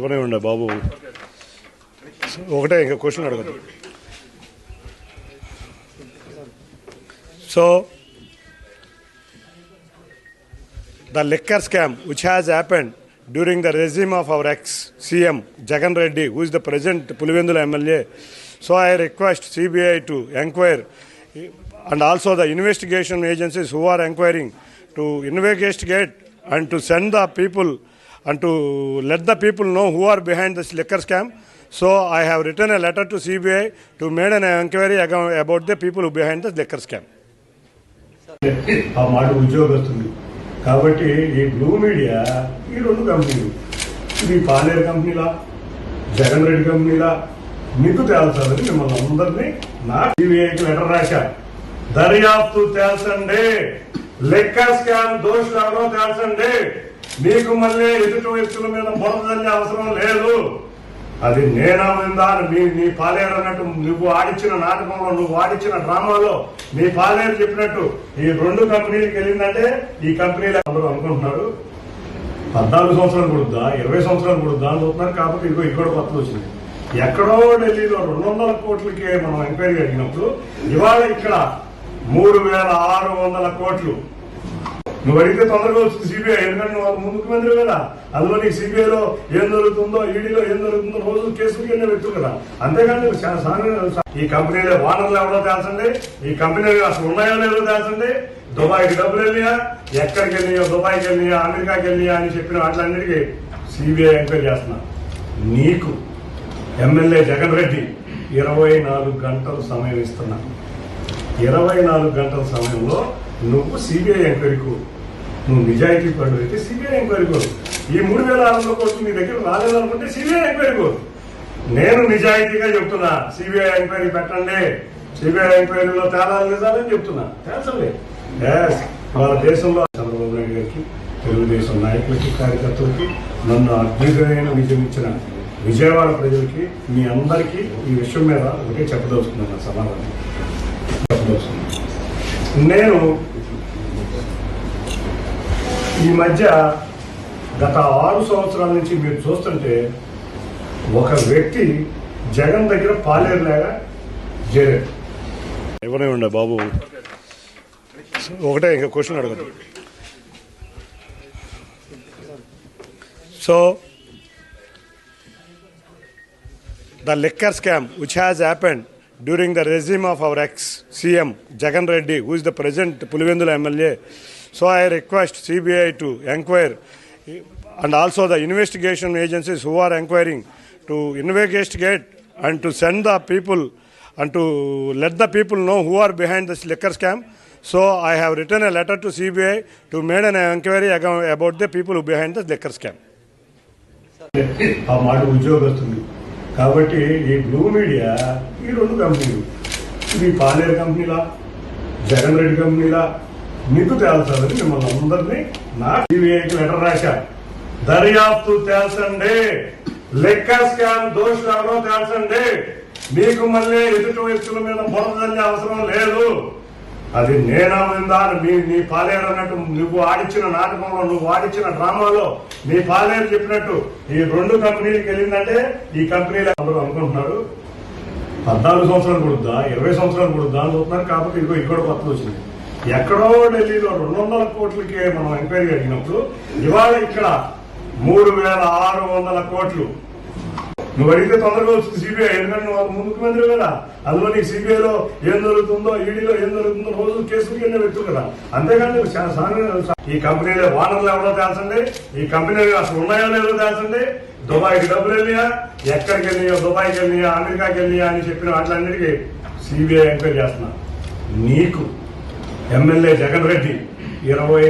ఇవ్వనే ఉండే బాబు ఒకటే ఇంకా క్వశ్చన్ అడగదు so the liquor scam which has happened during the regime of our ex CM Jagan Reddy, who is the present Pulivendula MLA. So I request CBI to inquire and also the investigation agencies who are inquiring to investigate and to send the people and to let the people know who are behind this liquor scam. So I have written a letter to CBI to make an inquiry ag- about the people who behind the liquor scam. ఆ మాట ఉద్యోగస్తుంది కాబట్టి ఈ blue media ఈ రెండు కంపెనీలు ఇది పాలేరు కంపెనీలా జగన్ రెడ్డి కంపెనీలా మీకు తేల్చాలని మిమ్మల్ని అందరినీ నా టీవీఐకి లెటర్ రాశా దర్యాప్తు తేల్చండి లెక్క స్కామ్ దోషులు ఎవరో తేల్చండి మీకు మళ్ళీ ఎదుటి వ్యక్తుల మీద బురద అవసరం లేదు. అది నేనమిందా నీ నీ పాలేరు అన్నట్టు నువ్వు ఆడిచ్చిన నాటకంలో నువ్వు ఆడిచ్చిన డ్రామాలో నీ పాలేరు చెప్పినట్టు ఈ రెండు కంపెనీలకు వెళ్ళిందంటే ఈ కంపెనీలు అందరూ అనుకుంటున్నారు. పద్నాలుగు సంవత్సరాలు కుడుద్దా ఇరవై సంవత్సరాలు కుడుద్దా అని చూస్తున్నారు. కాబట్టి ఇదిగో ఇక్కడ కొత్తది వచ్చింది. ఎక్కడో ఢిల్లీలో రెండు వందల కోట్లకి మనం ఎంక్వైరీ అడిగినప్పుడు ఇవాళ ఇక్కడ మూడు వేల ఆరు వందల కోట్లు నువ్వు అడిగితే తొందరగా వచ్చింది సిబిఐ ఎందుకంటే నువ్వు ముఖ్యమంత్రి కదా. అందులో నీకు సిబిఐలో ఏం జరుగుతుందో ఈడీలో ఏం జరుగుతుందో రోజు కేసులు వెళ్ళే వ్యక్తులు కదా. అంతేగాని నువ్వు ఈ కంపెనీలో వానర్లు ఎవరో తెలుసండి? ఈ కంపెనీలు అసలు ఉన్నాయో లేదో తెలుసండి? దుబాయ్కి డబ్బులు వెళ్ళినా ఎక్కడికి వెళ్ళినా దుబాయ్కి వెళ్ళినా అమెరికాకి వెళ్ళినా అని చెప్పిన వాటిలన్నిటికీ సిబిఐ ఎంక్వైరీ చేస్తున్నా. నీకు ఎమ్మెల్యే జగన్ రెడ్డి ఇరవై నాలుగు గంటలు సమయం ఇస్తున్నా. ఇరవై నాలుగు గంటల సమయంలో నువ్వు సిబిఐ ఎంక్వైరీకు నువ్వు నిజాయితీ పనులు అయితే సిబిఐ ఎంక్వైరీ కోరు ఈ మూడు వేల ఆరు వందల కోట్లు నీ దగ్గర రాలేదనుకుంటే సిబిఐ ఎంక్వైరీ కోరు నేను నిజాయితీగా చెప్తున్నా సిబిఐ ఎంక్వైరీ పెట్టండి. సిబిఐ ఎంక్వైరీలో తేడాలు నిజాలని చెప్తున్నా. తేల్చండి. మన దేశంలో చంద్రబాబు నాయుడు గారికి తెలుగుదేశం నాయకులకి కార్యకర్తలకి నన్ను అద్భుతమైన విజయం ఇచ్చిన విజయవాడ ప్రజలకి మీ అందరికీ ఈ విషయం మీద ఒకటే చెప్పదలుచుకున్నాను సమాధానం. చెప్పదలుచుకున్నాను. నేను ఈ మధ్య గత ఆరు సంవత్సరాల నుంచి మీరు చూస్తుంటే ఒక వ్యక్తి జగన్ దగ్గర పాలేరులేగా జరే ఇవ్వనే బాబు? ఒకటే ఇంకా క్వశ్చన్ అడగదు. So the liquor scam which has happened during the regime of our ex CM Jagan Reddy who is the present Pulivendula MLA So I request CBI to inquire and also the investigation agencies who are inquiring to investigate and to send the people and to let the people know who are behind this liquor scam. So I have written a letter to CBI to make an inquiry ag- about the people who behind the liquor scam. ఆ మాట ఉద్యోగస్తుంది కాబట్టి ఈ blue media ఈ రెండు కంపెనీలు ఇది పాలేరు కంపెనీలా జగన్ రెడ్డి కంపెనీలా మీకు తేల్చాలని మిమ్మల్ని అందరినీ నా టీవీఐకి లెటర్ రాశా. దర్యాప్తు తేల్చండి. లెక్క స్కామ్ దోషులు ఎవరో తేల్చండి. మీకు మళ్ళీ ఎదుటి వ్యక్తుల మీద బురదల్లే అవసరం లేదు. అది నేనమిందా మీ నీ పాలేరు అన్నట్టు నువ్వు ఆడిచ్చిన నాటకంలో నువ్వు ఆడిచ్చిన డ్రామాలో నీ పాలేరు చెప్పినట్టు ఈ రెండు కంపెనీలకు వెళ్ళిందంటే ఈ కంపెనీలు అందరూ అనుకుంటున్నారు. పద్నాలుగు సంవత్సరాలు కుడుద్దా ఇరవై సంవత్సరాలు కుడుద్దా అని చూస్తున్నారు. కాబట్టి ఇదిగో ఇక్కడ కొత్తలు వచ్చినాయి ఎక్కడో ఢిల్లీలో రెండు వందల కోట్లకే మనం ఎంక్వైరీ అడిగినప్పుడు ఇవాళ ఇక్కడ మూడు వేల ఆరు వందల కోట్లు. నువ్వు అడిగితే తొందరగా వచ్చింది సిబిఐ ఎందుకంటే నువ్వు ముందు ముఖ్యమంత్రి కదా. అందులో నీకు సిబిఐలో ఏం జరుగుతుందో ఈడీలో ఏం జరుగుతుందో రోజు కేసులు వెళ్ళే వ్యక్తులు కదా. అంతేగాని నువ్వు ఈ కంపెనీలో వానర్లు ఎవరో తేల్చండి ఈ కంపెనీలు అసలు ఉన్నాయో లేదో తేల్చండి దుబాయ్కి డబ్బులు వెళ్ళినా ఎక్కడికి వెళ్ళినా దుబాయ్కి వెళ్ళినా అమెరికాకి వెళ్ళినా అని చెప్పిన వాటిలన్నిటికీ సిబిఐ ఎంక్వైరీ చేస్తున్నా నీకు ఎమ్మెల్యే జగన్ రెడ్డి ఇరవై